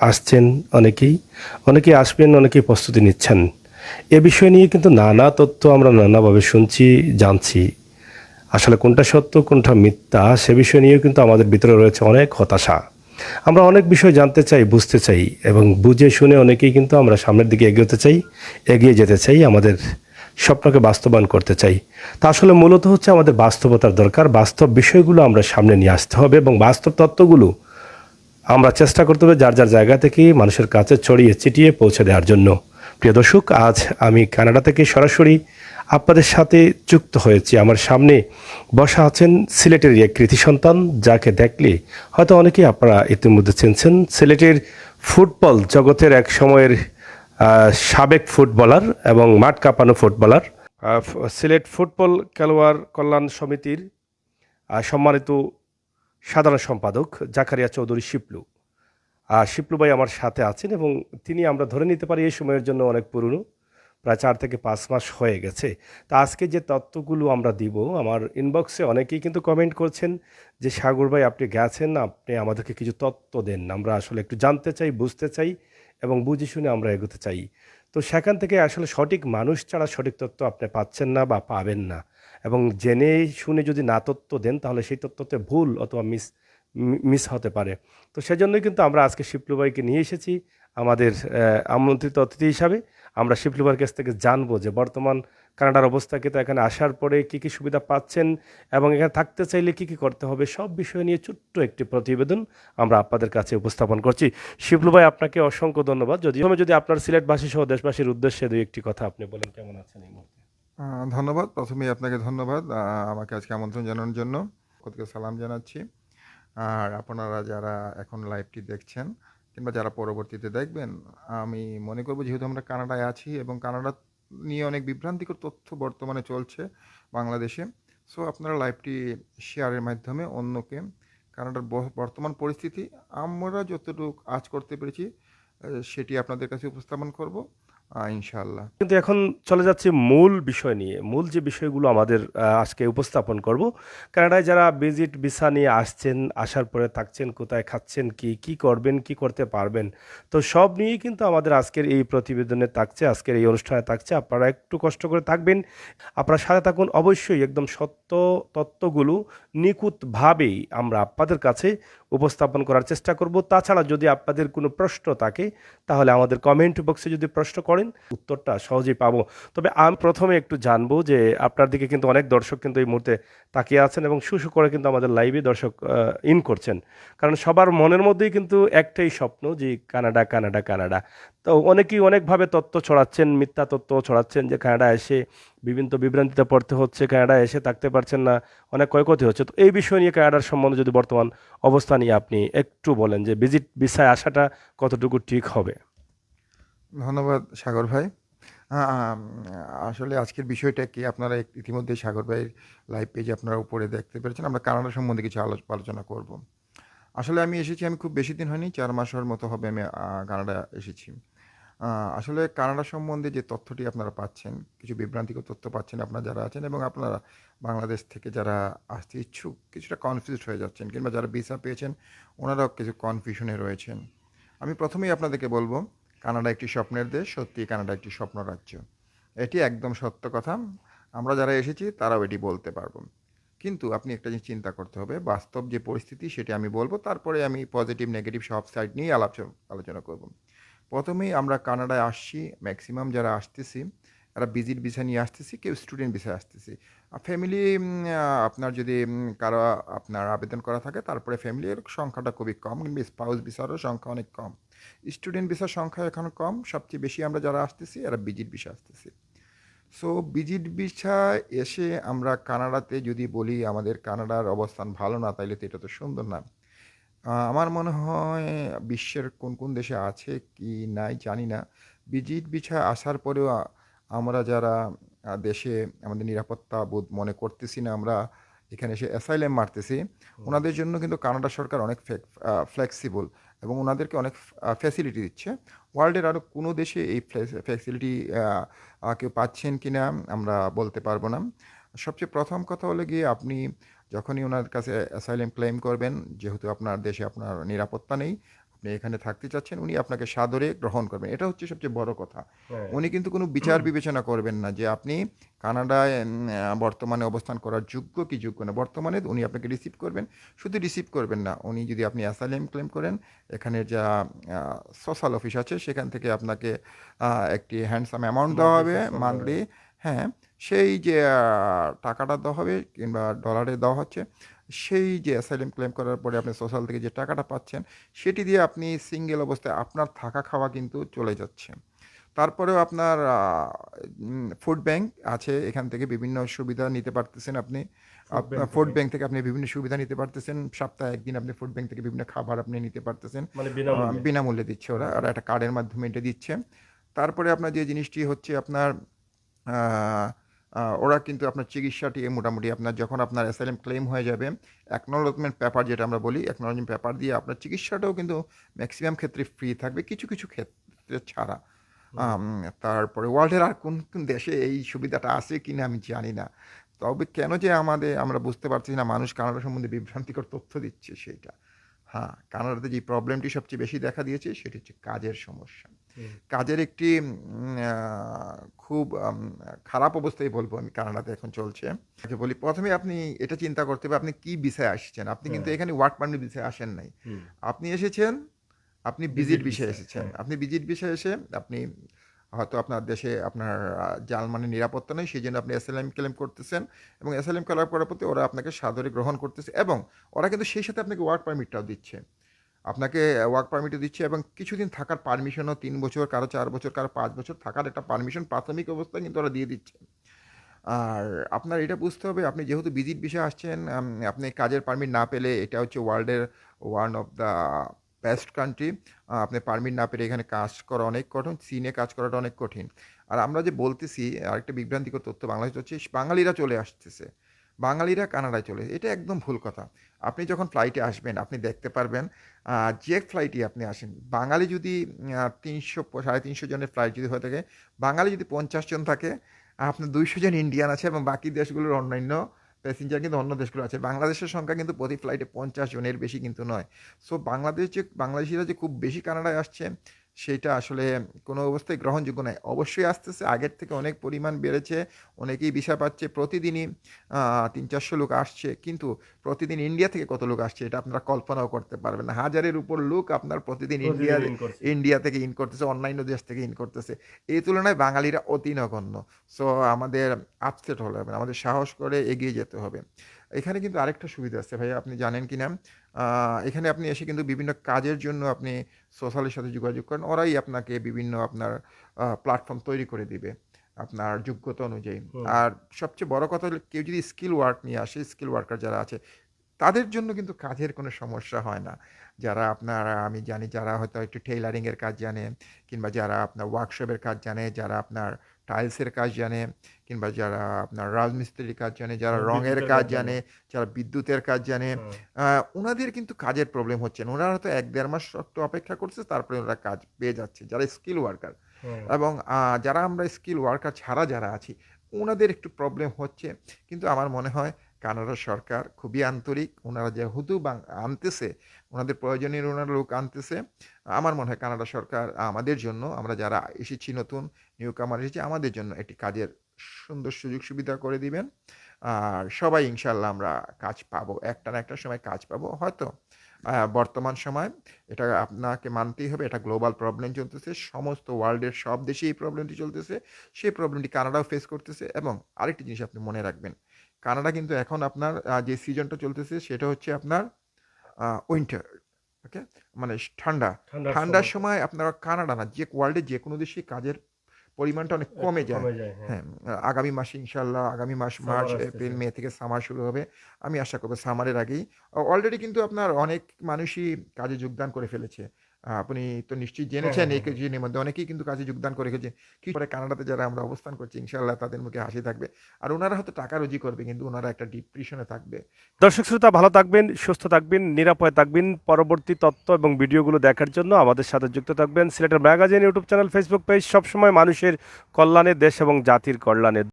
আসছেন অনেকেই। অনেকেই আসবেন, অনেকেই প্রস্তুতি নিচ্ছেন। এ বিষয় নিয়ে কিন্তু নানা তথ্য আমরা নানাভাবে শুনছি, জানছি। আসলে কোনটা সত্য, কোনটা মিথ্যা, সে বিষয় নিয়েও কিন্তু আমাদের ভিতরে রয়েছে অনেক হতাশা। আমরা অনেক বিষয় জানতে চাই, বুঝতে চাই এবং বুঝে শুনে অনেকেই কিন্তু আমরা সামনের দিকে এগোতে চাই, এগিয়ে যেতে চাই, আমাদের স্বপ্নকে বাস্তবায়ন করতে চাই। তা আসলে মূলত হচ্ছে আমাদের বাস্তবতার দরকার। বাস্তব বিষয়গুলো আমরা সামনে নিয়ে আসতে হবে এবং বাস্তব তত্ত্বগুলো আমরা চেষ্টা করতে হবে যার যার জায়গা থেকে মানুষের কাছে ছড়িয়ে চিটিয়ে পৌঁছে দেওয়ার জন্য। প্রিয় দর্শক, আজ আমি কানাডা থেকে সরাসরি আপনাদের সাথে যুক্ত হয়েছি। আমার সামনে বসা আছেন সিলেটের এক কৃতি সন্তান, যাকে দেখলে হয়তো অনেকেই আপনারা ইতিমধ্যে চিনছেন। সিলেটের ফুটবল জগতের এক সময়ের সাবেক ফুটবলার এবং মাঠ কাঁপানো ফুটবলার। সিলেট ফুটবল খেলোয়াড় কল্যাণ সমিতির সম্মানিত সাধারণ সম্পাদক জাকারিয়া চৌধুরী শিপলু। আর শিপলু ভাই আমার সাথে আছেন এবং তিনি আমরা ধরে নিতে পারি এই সময়ের জন্য অনেক পুরনো, প্রায় চার থেকে পাঁচ মাস হয়ে গেছে। তা আজকে যে তত্ত্বগুলো আমরা দিব, আমার ইনবক্সে অনেকেই কিন্তু কমেন্ট করছেন যে, সাগর ভাই, আপনি গেছেন, আপনি আমাদেরকে কিছু তত্ত্ব দেন। আমরা আসলে একটু জানতে চাই, বুঝতে চাই এবং বুঝে শুনে আমরা এগোতে চাই। তো সেখান থেকে আসলে সঠিক মানুষ ছাড়া সঠিক তত্ত্ব আপনি পাচ্ছেন না বা পাবেন না। এবং জেনে শুনে যদি না তথ্য দেন, তাহলে সেই তথ্যতে ভুল অথবা মিস মিস হতে পারে। তো সেজন্যই কিন্তু আমরা আজকে শিপলুবাইকে নিয়ে এসেছি আমাদের আমন্ত্রিত অতিথি হিসাবে। আমরা শিপলুবার কাছ থেকে জানব যে বর্তমান কানাডার অবস্থা কিন্তু এখানে আসার পরে কী কী সুবিধা পাচ্ছেন এবং এখানে থাকতে চাইলে কী কী করতে হবে, সব বিষয় নিয়ে ছোট্ট একটি প্রতিবেদন আমরা আপনাদের কাছে উপস্থাপন করছি। শিবলু আপনাকে অসংখ্য ধন্যবাদ। যদি যদি আপনার সিলেটবাসী সহ দেশবাসীর উদ্দেশ্যে দুই একটি কথা আপনি বলেন, কেমন আছেন এই মুহূর্তে? ধন্যবাদ। প্রথমেই আপনাকে ধন্যবাদ। আমাকে আজকে আমন্ত্রণ জানানোর জন্য। কতকে সালাম জানাচ্ছি। আর আপনারা যারা এখন লাইভটি দেখছেন কিংবা যারা পরবর্তীতে দেখবেন, আমি মনে করব যেহেতু আমরা কানাডায় আছি এবং কানাডা নিয়ে অনেক বিভ্রান্তিকর তথ্য বর্তমানে চলছে বাংলাদেশে, সো আপনারা লাইভটি শেয়ারের মাধ্যমে অন্যকে, কানাডার বর্তমান পরিস্থিতি আমরা যতটুকু আজ করতে পেরেছি সেটি আপনাদের কাছে উপস্থাপন করব। আহ, ইনশাআল্লাহ। কিন্তু এখন চলে যাচ্ছে মূল বিষয় নিয়ে। মূল যে বিষয়গুলো আমাদের আজকে উপস্থাপন করব কানাডায় যারা ভিজিট ভিসা নিয়ে আসছেন আসার পরে থাকছেন কোথায় খাচ্ছেন কি কি করবেন কি করতে পারবেন তো সব নিয়েই কিন্তু আমাদের আজকের এই প্রতিবেদনে থাকছে আজকের এই অনুষ্ঠানে থাকছে। আপনারা একটু কষ্ট করে থাকবেন। আপনারা সাথে থাকুন অবশ্যই একদম সত্য তত্ত্বগুলো নিখুঁতভাবেই আমরা আপনাদের কাছে উপস্থাপন করার চেষ্টা করব। তাছাড়া যদি আপনাদের কোনো প্রশ্ন থাকে, তাহলে আমাদের কমেন্ট বক্সে যদি প্রশ্ন করেন, উত্তরটা সহজেই পাবো। তবে আমি প্রথমে একটু জানব যে আপনার দিকে কিন্তু অনেক দর্শক কিন্তু এই মুহূর্তে তাকিয়ে আছেন এবং শুশু করে কিন্তু আমাদের লাইভে দর্শক ইন করছেন। কারণ সবার মনের মধ্যেই কিন্তু একটাই স্বপ্ন যে কানাডা কানাডা কানাডা। তো অনেকেই অনেকভাবে তত্ত্ব ছড়াচ্ছেন, মিথ্যা তত্ত্ব ছড়াচ্ছেন যে কানাডা এসে বিভিন্ন বিভ্রান্তিতে পড়তে হচ্ছে, কানাডা এসে থাকতে পারছেন না, অনেক ক্ষয়ক্ষতি হচ্ছে। তো এই বিষয় নিয়ে কানাডার সম্বন্ধে যদি বর্তমান অবস্থা নিয়ে আপনি একটু বলেন যে ভিজিট ভিসায় আসাটা কতটুকু ঠিক হবে। ধন্যবাদ সাগর ভাই। আসলে আজকের বিষয়টা কি? আপনারা ইতিমধ্যে সাগর ভাইয়ের লাইভ পেজে আপনারা উপরে দেখতে পেরেছেন। আমরা কানাডা সম্বন্ধে কিছু আলো- আলোচনা করব। আসলে আমি এসেছি, আমি খুব বেশি দিন হয়নি, চার মাসের মতো হবে আমি কানাডা এসেছি। আসলে কানাডা সম্বন্ধে যে তথ্যটি আপনারা পাচ্ছেন, কিছু বিভ্রান্তিকর তথ্য পাচ্ছেন আপনারা যারা আছেন এবং আপনারা বাংলাদেশ থেকে যারা আসতে ইচ্ছুক, কিছুটা কনফিউজড হয়ে যাচ্ছেন কিংবা যারা ভিসা পেয়েছেন, ওনারাও কিছু কনফিউশনে রয়েছেন। আমি প্রথমেই আপনাদেরকে বলব, কানাডা একটি স্বপ্নের দেশ, সত্যি কানাডা একটি স্বপ্ন রাজ্য। এটি একদম সত্য কথা, আমরা যারা এসেছি তারাও এটি বলতে পারব। কিন্তু আপনি একটা জিনিস চিন্তা করতে হবে, বাস্তব যে পরিস্থিতি সেটি আমি বলব, তারপরে আমি পজিটিভ নেগেটিভ সব সাইড নিয়ে আলোচনা আলোচনা করব। প্রথমেই আমরা কানাডায় আসছি, ম্যাক্সিমাম যারা আসতেছি, এরা ভিজিট ভিসা নিয়ে আসতেছি, কেউ স্টুডেন্ট ভিসায় আসতেছি। আর ফ্যামিলি আপনার যদি কারও আপনার আবেদন করা থাকে, তারপরে ফ্যামিলির সংখ্যাটা খুবই কম কিন্তু স্পাউস ভিসারও সংখ্যা অনেক কম। স্টুডেন্ট ভিসার সংখ্যা এখন কম, সবচেয়ে বেশি আমরা যারা আসতেছি, এরা ভিজিট ভিসা আসতেছি। সো, ভিজিট ভিসা এসে আমরা কানাডাতে যদি বলি আমাদের কানাডার অবস্থান ভালো না, তাইলে তো এটা তো সুন্দর না। আমার মনে হয় বিশ্বের কোন কোন দেশে আছে কি নাই জানি না। ভিজিট ভিসা আসার পরেও আমরা যারা দেশে আমাদের নিরাপত্তা বোধ মনে করতেছি না আমরা এখানে এসে অ্যাসাইলেম মারতেছি ওনাদের জন্য কিন্তু কানাডা সরকার অনেক ফ্লেক্সিবল এবং ওনাদেরকে অনেক ফ্যাসিলিটি দিচ্ছে। ওয়ার্ল্ডের আরও কোনো দেশে এই ফ্যাসিলিটি কেউ পাচ্ছেন কি না আমরা বলতে পারব না। সবচেয়ে প্রথম কথা হলো গিয়ে আপনি যখনই ওনার কাছে অ্যাসাইলেম ক্লেম করবেন যেহেতু আপনার দেশে আপনার নিরাপত্তা নেই আপনি এখানে থাকতে চাচ্ছেন উনি আপনাকে সাদরে গ্রহণ করবেন। এটা হচ্ছে সবচেয়ে বড় কথা। হ্যাঁ। উনি কিন্তু কোনো বিচার বিবেচনা করবেন না যে আপনি কানাডায় বর্তমানে অবস্থান করার যোগ্য কি যোগ্য না। বর্তমানে উনি আপনাকে রিসিভ করবেন শুধু রিসিভ করবেন না। উনি যদি আপনি অ্যাসাইলেম ক্লেম করেন এখানে যা সোশ্যাল অফিস আছে সেখান থেকে আপনাকে একটি হ্যান্ডসাম অ্যামাউন্ট দেওয়া হবে মান্থলি হ্যাঁ সেই যে টাকাটা দেওয়া হবে কিংবা ডলারে দেওয়া হচ্ছে সেই যে অ্যাসাইলেম ক্লেম করার পরে আপনি সোশ্যাল থেকে যে টাকাটা পাচ্ছেন সেটি দিয়ে আপনি সিঙ্গেল অবস্থায় আপনার থাকা খাওয়া কিন্তু চলে যাচ্ছে। তারপরেও আপনার ফুড ব্যাংক আছে এখান থেকে বিভিন্ন সুবিধা নিতে পারতেছেন আপনি। ফুড ব্যাংক থেকে? আপনি বিভিন্ন সুবিধা নিতে পারতেছেন সপ্তাহে একদিন আপনি ফুড ব্যাংক থেকে বিভিন্ন খাবার আপনি নিতে পারতেছেন। মানে বিনামূল্যে? দিচ্ছে ওরা ওরা একটা কার্ডের মাধ্যমে এটা দিচ্ছে। তারপরে আপনার যে জিনিসটি হচ্ছে আপনার ওরা কিন্তু আপনার চিকিৎসাটি মোটামুটি আপনার যখন আপনার অ্যাসাইলেম ক্লেম হয়ে যাবে অ্যাকনোলজমেন্ট পেপার যেটা আমরা বলি অ্যাকনোলজমেন্ট পেপার দিয়ে আপনার চিকিৎসাটাও কিন্তু ম্যাক্সিমাম ক্ষেত্রে ফ্রি থাকবে কিছু কিছু ক্ষেত্রে ছাড়া। তারপরে ওয়ার্ল্ডের আর কোন কোন দেশে এই সুবিধাটা আছে কিনা আমি জানি না। তবে কেন যে আমাদের আমরা বুঝতে পারছি না মানুষ কানাডা সম্বন্ধে বিভ্রান্তিকর তথ্য দিচ্ছে সেইটা। হ্যাঁ কানাডাতে যে প্রবলেমটি সবচেয়ে বেশি দেখা দিয়েছে সেটি হচ্ছে কাজের সমস্যা। কাজের একটি খুব খারাপ অবস্থায় বলব আমি কানাডাতে এখন চলছে। আচ্ছা বলি প্রথমে আপনি এটা চিন্তা করতে হবে আপনি কি বিষয়ে আসছেন? আপনি কিন্তু এখানে ওয়ার্ক পারমিট বিষয়ে আসেন নাই। আপনি এসেছেন আপনি ভিজিট বিষয়ে এসেছেন। আপনি ভিজিট বিষয়ে এসে আপনি হয়তো আপনার দেশে আপনার আহ, জার্মানির নিরাপত্তা নেই সেই জন্য আপনি অ্যাসাইলাম ক্লেম করতেছেন এবং অ্যাসাইলাম করার পরবর্তী ওরা আপনাকে সাদরে গ্রহণ করতেছে এবং ওরা কিন্তু সেই সাথে আপনাকে ওয়ার্ক পারমিটটাও দিচ্ছে। আপনাকে ওয়ার্ক পারমিটও দিচ্ছে এবং কিছুদিন থাকার পারমিশনও তিন বছর কারও চার বছর কারও পাঁচ বছর থাকার একটা পারমিশন প্রাথমিক অবস্থায় কিন্তু ওরা দিয়ে দিচ্ছে। আর আপনার এটা বুঝতে হবে আপনি যেহেতু ভিজিট বিষয়ে আসছেন আপনি কাজের পারমিট না পেলে এটা হচ্ছে ওয়ার্ল্ডের one of the best country আপনি পারমিট না পেলে এখানে কাজ করা অনেক কঠিন, চীনে কাজ করাটা অনেক কঠিন। আর আমরা যে বলতেছি, আরেকটা বিভ্রান্তিকর তথ্য বাংলাদেশ হচ্ছে, বাঙালিরা চলে আসতেছে। বাঙালিরা কানাডায় চলে এটা একদম ভুল কথা। আপনি যখন ফ্লাইটে আসবেন, আপনি দেখতে পারবেন যে ফ্লাইটে আপনি আসেন, বাঙালি যদি তিনশো, সাড়ে তিনশো জনের ফ্লাইট যদি হয়ে থাকে, বাঙালি যদি পঞ্চাশ জন থাকে, আপনার দুইশো জন ইন্ডিয়ান আছে এবং বাকি দেশগুলোর অন্যান্য প্যাসেঞ্জার কিন্তু অন্য দেশগুলো আছে। বাংলাদেশের সংখ্যা কিন্তু প্রতি ফ্লাইটে পঞ্চাশ জনের বেশি কিন্তু নয়। সো বাংলাদেশ যে, বাংলাদেশিরা যে খুব বেশি কানাডায় আসছে সেটা আসলে কোনো অবস্থায় গ্রহণযোগ্য নয়। অবশ্যই আসতেছে আগের থেকে অনেক পরিমাণ বেড়েছে অনেকেই বিষয় পাচ্ছে প্রতিদিনই তিন চারশো লোক আসছে কিন্তু প্রতিদিন ইন্ডিয়া থেকে কত লোক আসছে এটা আপনারা কল্পনাও করতে পারবেন না। হাজারের উপর লোক আপনার প্রতিদিন ইন্ডিয়া ইন্ডিয়া থেকে ইন করতেছে অন্যান্য দেশ থেকে ইন করতেছে। এই তুলনায় বাঙালিরা অতি নগণ্য। সো আমাদের আপসেট হলে হবে আমাদের সাহস করে এগিয়ে যেতে হবে। এখানে কিন্তু আরেকটা সুবিধা আছে ভাই আপনি জানেন কি না? এখানে আপনি এসে কিন্তু বিভিন্ন কাজের জন্য আপনি সোশ্যালের সাথে যোগাযোগ করেন ওরাই আপনাকে বিভিন্ন আপনার প্ল্যাটফর্ম তৈরি করে দিবে আপনার যোগ্যতা অনুযায়ী। আর সবচেয়ে বড় কথা হলো কেউ যদি স্কিল ওয়ার্ক নিয়ে আসে স্কিল ওয়ার্কার যারা আছে তাদের জন্য কিন্তু কাজের কোনো সমস্যা হয় না। যারা আপনার আমি জানি যারা হয়তো একটু টেইলারিংয়ের কাজ জানে কিংবা যারা আপনার ওয়ার্কশপের কাজ জানে যারা আপনার টাইলসের কাজ জানে কিংবা যারা আপনার রাজমিস্ত্রির কাজ জানে যারা রঙের কাজ কাজ জানে। যারা বিদ্যুতের কাজ জানে ওনাদের কিন্তু কাজের প্রবলেম হচ্ছে না। ওনারা হয়তো এক দেড় মাস একটু অপেক্ষা করছে তারপরে ওনারা কাজ পেয়ে যাচ্ছে যারা স্কিল ওয়ার্কার এবং যারা আমরা স্কিল ওয়ার্কার ছাড়া যারা আছি ওনাদের একটু প্রবলেম হচ্ছে। কিন্তু আমার মনে হয় কানাডা সরকার খুবই আন্তরিক। ওনারা যেহেতু আনতেছে, ওনাদের প্রয়োজনীয় ওনারা লোক আনতেছে। আমার মনে হয় কানাডা সরকার আমাদের জন্য, আমরা যারা এসেছি নতুন নিউ কামার এসেছি, আমাদের জন্য একটি কাজের সুন্দর সুযোগ সুবিধা করে দিবেন। আর সবাই ইনশাল্লাহ আমরা কাজ পাবো, একটা না একটা সময় কাজ পাবো। হয়তো বর্তমান সময় এটা আপনাকে মানতেই হবে, এটা গ্লোবাল প্রবলেম চলতেছে, সমস্ত ওয়ার্ল্ডের সব দেশে এই প্রবলেমটি চলতেছে। সেই প্রবলেমটি কানাডাও ফেস করতেছে এবং আরেকটি জিনিস আপনি মনে রাখবেন কানাডা কিন্তু এখন আপনার যে সিজনটা চলতেছে সেটা হচ্ছে আপনার উইন্টার ওকে মানে ঠান্ডা। ঠান্ডার সময়। আপনার কানাডা না যে ওয়ার্ল্ডের যে কোনো দেশে কাজের পরিমাণটা অনেক কমে যায়। হ্যাঁ। হ্যাঁ আগামী মাসে ইনশাল্লাহ আগামী মাস মার্চ। এপ্রিল মে থেকে সামার শুরু হবে। আমি আশা করব সামারের আগেই অলরেডি কিন্তু আপনার অনেক মানুষই কাজে যোগদান করে ফেলেছে। আপনি তো নিশ্চয়ই জেনেছেন এই হ্যাঁ, হ্যাঁ। কিছুদিনের মধ্যে। অনেকেই কিন্তু কাজে যোগদান করে গেছে। কি করে কানাডাতে যারা আমরা অবস্থান করছি ইনশাল্লাহ তাদের মুখে হাসি থাকবে। আর ওনারা হয়তো টাকা রুজি করবে কিন্তু ওনারা একটা ডিপ্রেশনে থাকবে। দর্শক শ্রোতা ভালো থাকবেন সুস্থ থাকবেন নিরাপদে থাকবেন। পরবর্তী তথ্য এবং ভিডিওগুলো দেখার জন্য আমাদের সাথে যুক্ত থাকবেন সিলেটের magazine YouTube channel Facebook page সবসময় মানুষের কল্যাণে দেশ এবং জাতির কল্যাণে।